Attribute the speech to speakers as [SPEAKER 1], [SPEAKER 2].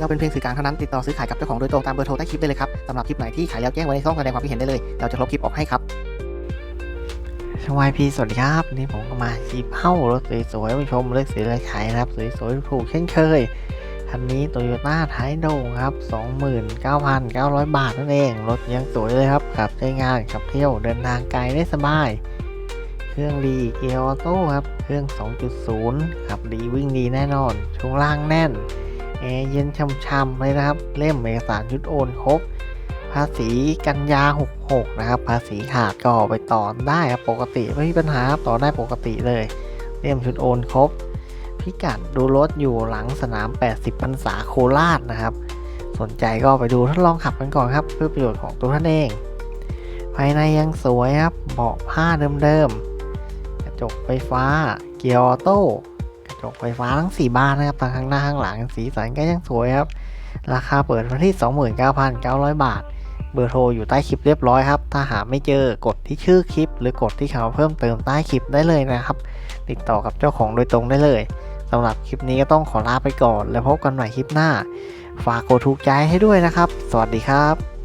[SPEAKER 1] เราเป็นเพียงสื่อกลางเท่านั้นติดต่อซื้อขายกับเจ้าของโดยตรงตามเบอร์โทรใต้คลิปได้เลยครับสำหรับคลิปไหนที่ขายแล้วแจ้งไว้ในช่องแสดงความคิดเห็นได้เลย เราจะลบคลิปออกให้ครับชวายพีสวัสดีครับนี่ผมก็มาจีบเฮ้ารถสวยๆมาชมเลือกสีอะไรขายนะครับสวยๆถูกเช่นเคยคันนี้โตโยต้าไทโดครับ 29,900 บาทนั่นเอง รถยังสวยเลยครับขับใช้งานขับเที่ยวเดินทางไกลได้สบาย เครื่องดีเกียร์ออโต้ครับ เครื่อง 2.0 ขับดีวิ่งดีแน่นอน ช่วงล่างแน่น แอร์เย็นช่ำๆเลยนะครับ เล่มเอกสารชุดโอนครบ ภาษีกันยา 66 นะครับ ภาษีขาดก็ไปต่อได้ครับปกติไม่มีปัญหาครับต่อได้ปกติเลย เล่มชุดโอนครบ พิกัดดูรถอยู่หลังสนาม 80พรรษาโคราชนะครับ สนใจก็ไปดูทดลองขับกันก่อนครับ เพื่อประโยชน์ของตัวท่านเอง ภายในยังสวยครับเบาะผ้าเดิมๆกระจกไฟฟ้า เกียร์ออโต้ ระจกไฟฟ้าทั้ง 4 บานนะครับทั้งข้างหน้าข้างหลังสีสันก็ยังสวยครับ ราคาเปิดมาที่ 29,900 บาท เบอร์โทรอยู่ใต้คลิปเรียบร้อยครับ ถ้าหาไม่เจอกดที่ชื่อคลิป หรือกดที่คำเพิ่มเติมใต้คลิปได้เลยนะครับ ติดต่อกับเจ้าของโดยตรงได้เลยสำหรับคลิปนี้ก็ต้องขอลาไปก่อน แล้วพบกันใหม่คลิปหน้า ฝากกดถูกใจให้ด้วยนะครับ สวัสดีครับ